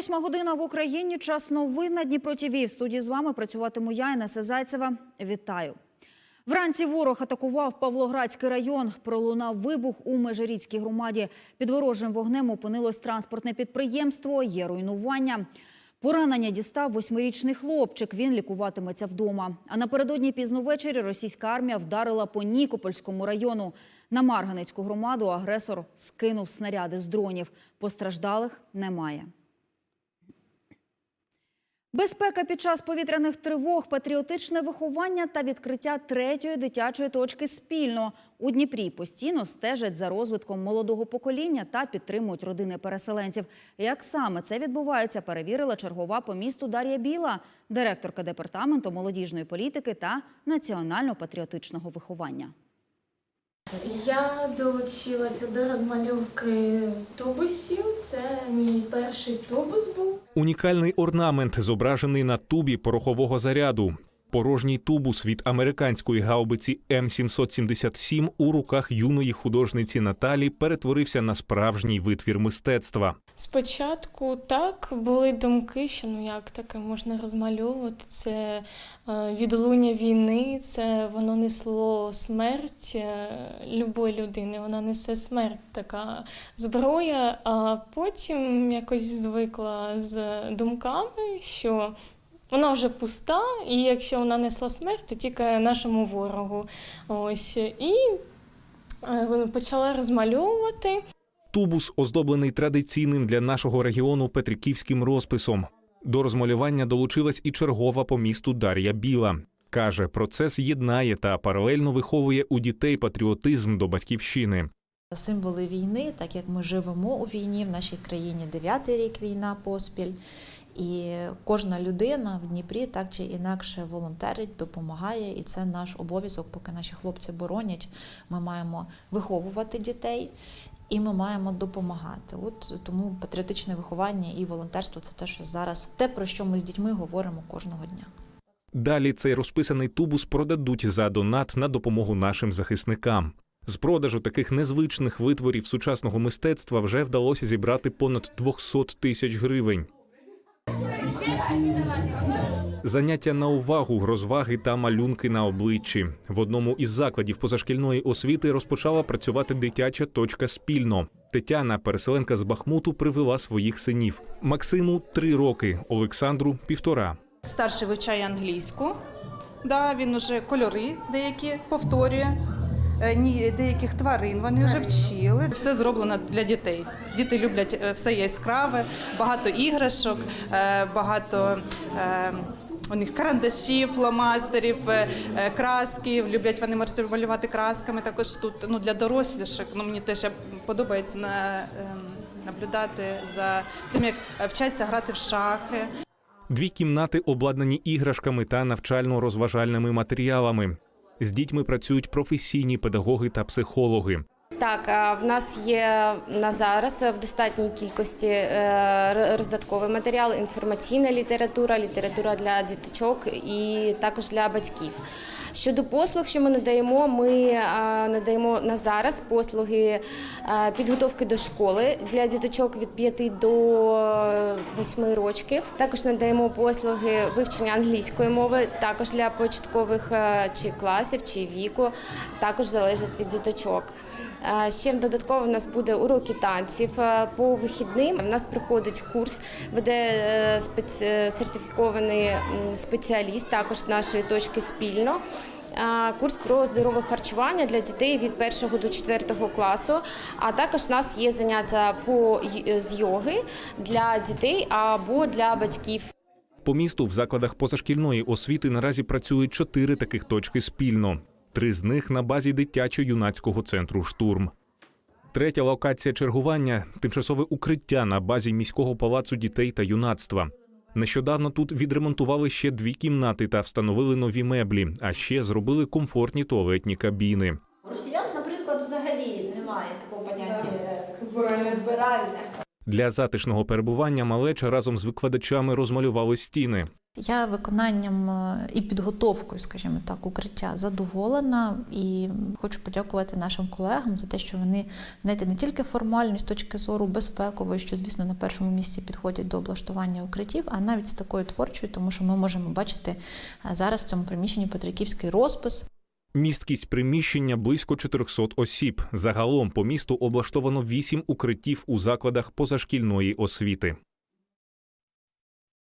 Восьма година в Україні. Час новин на Дніпро ТІВІ. В студії з вами працюватиму я, Інеса Зайцева. Вітаю. Вранці ворог атакував Павлоградський район. Пролунав вибух у Межиріцькій громаді. Під ворожим вогнем опинилось транспортне підприємство. Є руйнування. Поранення дістав восьмирічний хлопчик. Він лікуватиметься вдома. А напередодні пізно ввечері російська армія вдарила по Нікопольському району. На Марганецьку громаду агресор скинув снаряди з дронів. Постраждалих немає. Безпека під час повітряних тривог, патріотичне виховання та відкриття третьої дитячої точки спільно у Дніпрі постійно стежать за розвитком молодого покоління та підтримують родини переселенців. Як саме це відбувається, перевірила чергова по місту Дар'я Біла, директорка департаменту молодіжної політики та національно-патріотичного виховання. Я долучилася до розмальовки тубусів. Це мій перший тубус був. Унікальний орнамент зображений на тубі порохового заряду. Порожній тубус від американської гаубиці М777 у руках юної художниці Наталі перетворився на справжній витвір мистецтва. Спочатку так були думки, що ну як таке можна розмальовувати. Це е, відлуння війни, це воно несло смерть е, любої людини. Вона несе смерть, така зброя. А потім якось звикла з думками, що вона вже пуста, і якщо вона несла смерть, то тільки нашому ворогу. Ось і е, почала розмальовувати. Тубус оздоблений традиційним для нашого регіону петриківським розписом. До розмалювання долучилась і чергова по місту Дар'я Біла. Каже, процес єднає та паралельно виховує у дітей патріотизм до батьківщини. Символи війни, так як ми живемо у війні, в нашій країні дев'ятий рік війна поспіль. І кожна людина в Дніпрі так чи інакше волонтерить, допомагає, і це наш обов'язок, поки наші хлопці боронять. Ми маємо виховувати дітей і ми маємо допомагати. От тому патріотичне виховання і волонтерство це те, що зараз те, про що ми з дітьми говоримо кожного дня. Далі цей розписаний тубус продадуть за донат на допомогу нашим захисникам. З продажу таких незвичних витворів сучасного мистецтва вже вдалося зібрати понад 200 тисяч гривень. Заняття на увагу, розваги та малюнки на обличчі. В одному із закладів позашкільної освіти розпочала працювати дитяча точка спільно. Тетяна, переселенка з Бахмуту, привела своїх синів. Максиму три роки, Олександру півтора. Старший вивчає англійську. Да, він уже кольори деякі повторює. Е, Ні, деяких тварин вони вже вчили. Все зроблено для дітей. Діти люблять е, все яскраве, багато іграшок, е, багато у них карандашів, фломастерів, е, е. Люблять вони малювати красками. Також тут ну, для дорослішок. Ну, мені теж подобається на, ем, наблюдати за тим, як е, вчаться грати в шахи. Дві кімнати обладнані іграшками та навчально-розважальними матеріалами. З дітьми працюють професійні педагоги та психологи. Так, в нас є на зараз в достатній кількості е, роздатковий матеріал, інформаційна література, література для діточок і також для батьків. Щодо послуг, що ми надаємо, ми е, надаємо на зараз послуги е, підготовки до школи для діточок від 5 до 8 років. Також надаємо послуги вивчення англійської мови, також для початкових е, чи класів, чи віку, також залежить від діточок. Е, Ще додатково в нас буде уроки танців е, по вихідним. В нас проходить курс, веде е, сертифікований спеціаліст, також нашої точки спільно. Курс про здорове харчування для дітей від 1 до 4 класу. А також в нас є заняття по з йоги для дітей або для батьків. По місту в закладах позашкільної освіти наразі працюють чотири таких точки спільно. Три з них на базі дитячо-юнацького центру Штурм. Третя локація чергування тимчасове укриття на базі міського палацу дітей та юнацтва. Нещодавно тут відремонтували ще дві кімнати та встановили нові меблі, а ще зробили комфортні туалетні кабіни. Росіян, наприклад, взагалі немає такого поняття як. Для затишного перебування малеча разом з викладачами розмалювали стіни. Я виконанням е, і підготовкою, скажімо так, укриття задоволена і хочу подякувати нашим колегам за те, що вони знаєте, не тільки формально з точки зору безпекової, що звісно на першому місці підходять до облаштування укриттів, а навіть з такою творчою, тому що ми можемо бачити е, зараз в цьому приміщенні Петриківський розпис. Місткість приміщення близько 400 осіб. Загалом по місту облаштовано 8 укриттів у закладах позашкільної освіти.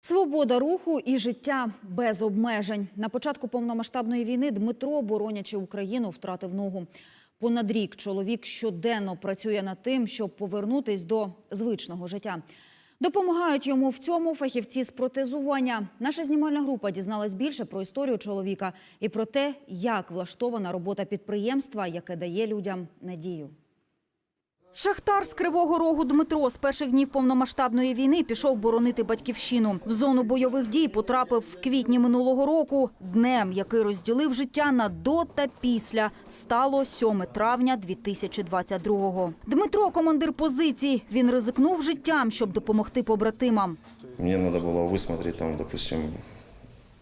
Свобода руху і життя без обмежень. На початку повномасштабної війни Дмитро, боронячи Україну, втратив ногу. Понад рік чоловік щоденно працює над тим, щоб повернутись до звичного життя. Допомагають йому в цьому фахівці з протезування. Наша знімальна група дізналась більше про історію чоловіка і про те, як влаштована робота підприємства, яке дає людям надію. Шахтар з Кривого Рогу Дмитро з перших днів повномасштабної війни пішов боронити батьківщину. В зону бойових дій потрапив в квітні минулого року. Днем, який розділив життя на до та після, стало 7 травня 2022-го. Дмитро – командир позиції. Він ризикнув життям, щоб допомогти побратимам. Мне надо было высмотреть там, допустим,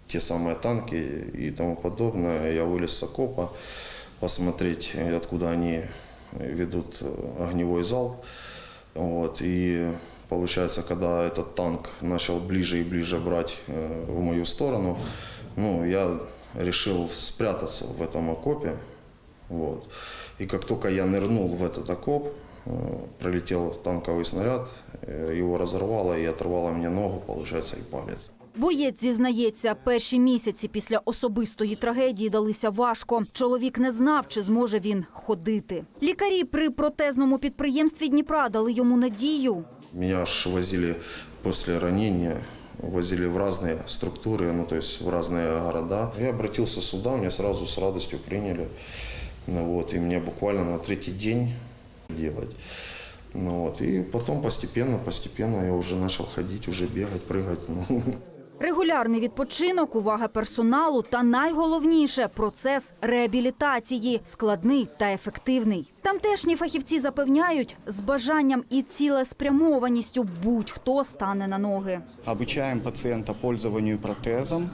те самые танки и тому подобное. Я вылез с окопа, посмотреть, э, откуда они ведут э, огневой залп. Вот. И получается, когда этот танк начал ближе и ближе брать э, в мою сторону, ну, я решил спрятаться в этом окопе. Вот. И как только я нырнул в этот окоп, э, пролетел танковый снаряд, э, его разорвало и оторвало мне ногу, получается, и палец. Боєць зізнається, перші місяці після особистої трагедії далися важко. Чоловік не знав, чи зможе він ходити. Лікарі при протезному підприємстві Дніпра дали йому надію. Меня ж возили после ранения, возили в разные структуры, ну то есть в разные города. Я обратился сюда, меня сразу с радостью приняли. Ну, вот, и мне буквально на третий день делать. Ну, вот, и потом постепенно, постепенно я уже начал ходить, уже бегать, прыгать. Ну, Регулярний відпочинок, увага персоналу та найголовніше процес реабілітації складний та ефективний. Тамтешні фахівці запевняють, з бажанням і цілеспрямованістю будь-хто стане на ноги. Обучаем пациента пользованию протезом,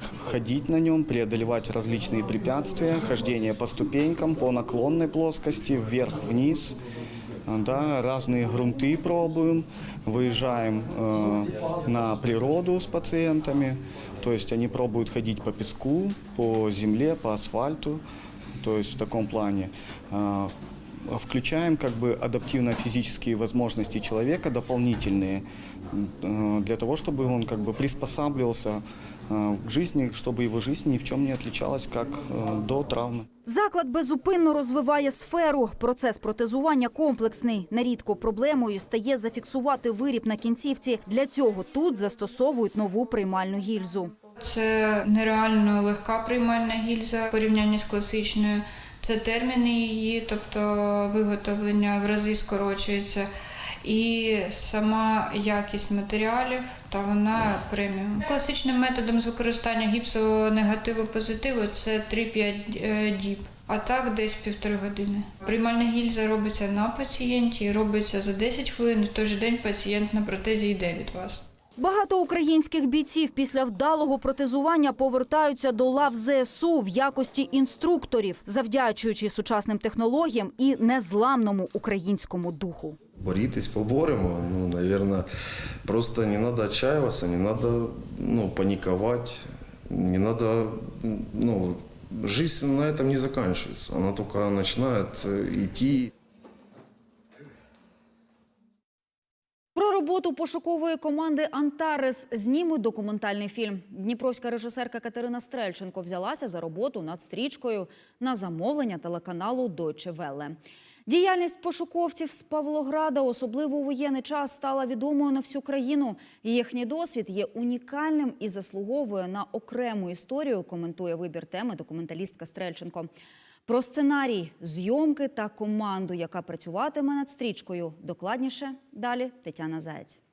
х- ходить на нем, преодолевать различные препятствия, хождение по ступенькам, по наклонной плоскости, вверх-вниз А, Да, разные грунты пробуем, выезжаем э, на природу с пациентами, то есть они пробуют ходить по песку, по земле, по асфальту, то есть в таком плане. А, Включаем как бы адаптивно-физические возможности человека дополнительные э, для того, чтобы он как бы приспосабливался э, к жизни, чтобы его жизнь ни в чем не отличалась, как э, до травмы. Заклад безупинно розвиває сферу. Процес протезування комплексний. Нерідко проблемою стає зафіксувати виріб на кінцівці. Для цього тут застосовують нову приймальну гільзу. Це нереально легка приймальна гільза в порівнянні з класичною. Це терміни її, тобто виготовлення в рази скорочується. І сама якість матеріалів, та вона преміум. Класичним методом з використання гіпсу негативу позитиву це 3-5 е, діб. А так десь півтори години. Приймальна гільза робиться на пацієнті, робиться за 10 хвилин. В той же день пацієнт на протезі йде від вас. Багато українських бійців після вдалого протезування повертаються до лав ЗСУ в якості інструкторів, завдячуючи сучасним технологіям і незламному українському духу. Боритесь, поборемо. Ну, наверное, просто не надо отчаиваться, не надо ну, паниковать, не надо, ну, жизнь на этом не заканчивается, она только начинает э, идти. Про роботу пошукової команди Антарес знімуть документальний фільм. Дніпровська режисерка Катерина Стрельченко взялася за роботу над стрічкою на замовлення телеканалу Deutsche Welle. Діяльність пошуковців з Павлограда, особливо у воєнний час, стала відомою на всю країну. Їхній досвід є унікальним і заслуговує на окрему історію. Коментує вибір теми документалістка Стрельченко. Про сценарій, зйомки та команду, яка працюватиме над стрічкою. Докладніше далі Тетяна Заєць.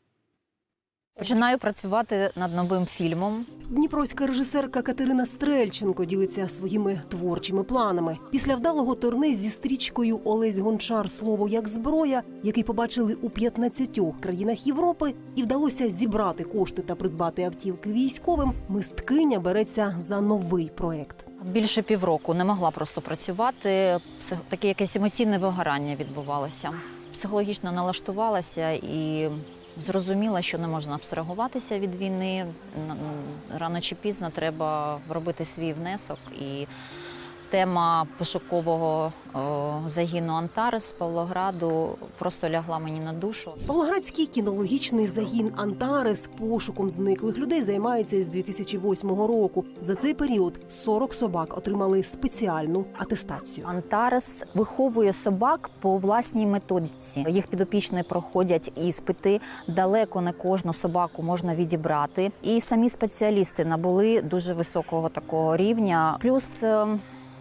Починаю працювати над новим фільмом. Дніпровська режисерка Катерина Стрельченко ділиться своїми творчими планами. Після вдалого турне зі стрічкою Олесь Гончар Слово як зброя, який побачили у 15 країнах Європи, і вдалося зібрати кошти та придбати автівки військовим. Мисткиня береться за новий проект. Більше півроку не могла просто працювати. Таке якесь емоційне вигорання відбувалося. Психологічно налаштувалася і зрозуміла, що не можна абстрагуватися від війни. Рано чи пізно треба робити свій внесок. І тема пошукового о, загіну Антарес Павлограду просто лягла мені на душу. Павлоградський кінологічний загін Антарес пошуком зниклих людей займається з 2008 року. За цей період 40 собак отримали спеціальну атестацію. Антарес виховує собак по власній методиці. Їх підопічні проходять іспити. Далеко не кожну собаку можна відібрати. І самі спеціалісти набули дуже високого такого рівня. Плюс е,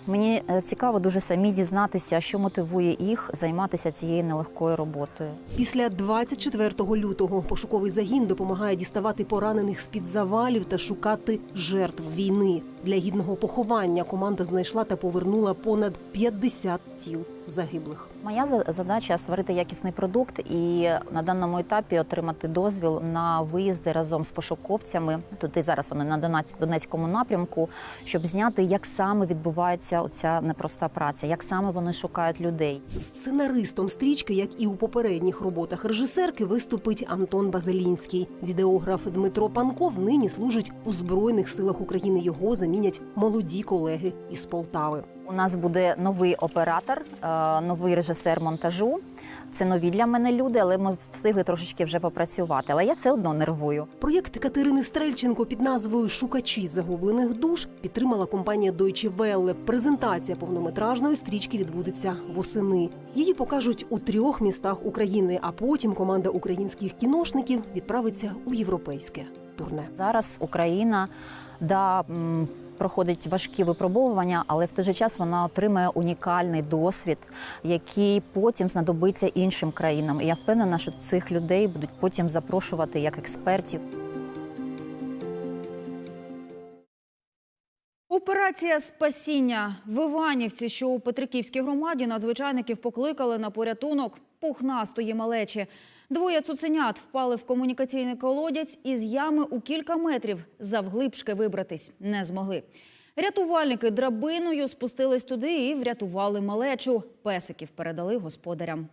мені е, цікаво дуже самі дізнатися, що мотивує їх займатися цією нелегкою роботою. Після 24 лютого пошуковий загін допомагає діставати поранених з під завалів та шукати жертв війни. Для гідного поховання команда знайшла та повернула понад 50 тіл загиблих. Моя за- задача створити якісний продукт і на даному етапі отримати дозвіл на виїзди разом з пошуковцями. Туди зараз вони на Донець- Донецькому напрямку, щоб зняти, як саме відбувається оця непроста праця, як саме вони шукають людей. Сценаристом стрічки, як і у попередніх роботах режисерки, виступить Антон Базелінський. Відеограф Дмитро Панков нині служить у збройних силах України. Його замінять молоді колеги із Полтави. У нас буде новий оператор, е, новий режисер монтажу. Це нові для мене люди, але ми встигли трошечки вже попрацювати. Але я все одно нервую. Проєкт Катерини Стрельченко під назвою Шукачі загублених душ підтримала компанія Deutsche Welle. Презентація повнометражної стрічки відбудеться восени. Її покажуть у трьох містах України, а потім команда українських кіношників відправиться у європейське турне. Зараз Україна да, проходить важкі випробовування, але в той же час вона отримає унікальний досвід, який потім знадобиться іншим країнам. І я впевнена, що цих людей будуть потім запрошувати як експертів. Операція спасіння в Іванівці, що у Петриківській громаді, надзвичайників покликали на порятунок пухнастої малечі. Двоє цуценят впали в комунікаційний колодязь і з ями у кілька метрів завглибшки вибратись не змогли. Рятувальники драбиною спустились туди і врятували малечу. Песиків передали господарям.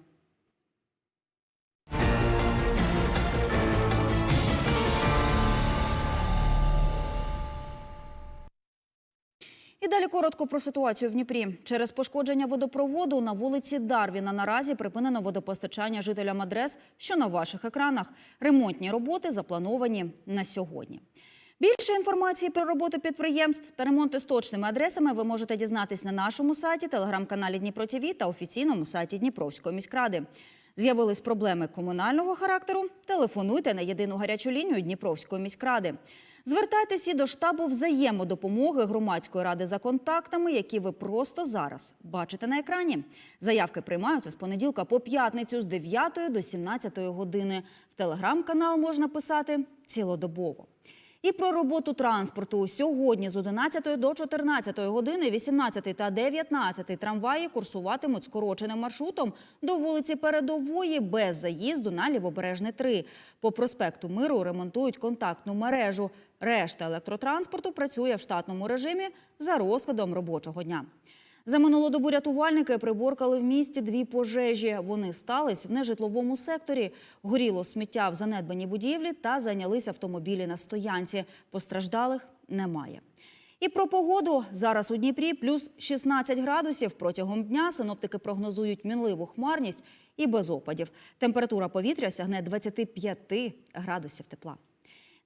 І далі коротко про ситуацію в Дніпрі. Через пошкодження водопроводу на вулиці Дарвіна наразі припинено водопостачання жителям адрес, що на ваших екранах. Ремонтні роботи заплановані на сьогодні. Більше інформації про роботу підприємств та ремонти з точними адресами ви можете дізнатись на нашому сайті, телеграм-каналі Дніпро ТВ та офіційному сайті Дніпровської міськради. З'явились проблеми комунального характеру? Телефонуйте на єдину гарячу лінію Дніпровської міськради. Звертайтеся до штабу взаємодопомоги громадської ради за контактами, які ви просто зараз бачите на екрані. Заявки приймаються з понеділка по п'ятницю з 9 до 17 години. В телеграм-канал можна писати цілодобово. І про роботу транспорту сьогодні з 11 до 14 години 18 та 19 трамваї курсуватимуть скороченим маршрутом до вулиці Передової без заїзду на Лівобережне 3. По проспекту Миру ремонтують контактну мережу. Решта електротранспорту працює в штатному режимі за розкладом робочого дня. За минулу добу рятувальники приборкали в місті дві пожежі. Вони стались в нежитловому секторі. Горіло сміття в занедбаній будівлі та зайнялися автомобілі на стоянці. Постраждалих немає. І про погоду зараз у Дніпрі плюс 16 градусів. Протягом дня синоптики прогнозують мінливу хмарність і без опадів. Температура повітря сягне 25 градусів тепла.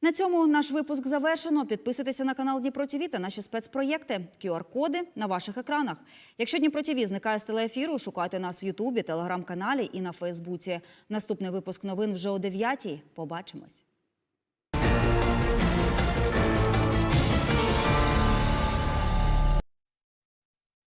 На цьому наш випуск завершено. Підписуйтеся на канал Дніпро та наші спецпроєкти. QR-коди на ваших екранах. Якщо Дніпро зникає з телеефіру, шукайте нас в Ютубі, телеграм-каналі і на Фейсбуці. Наступний випуск новин вже о 9 Побачимось.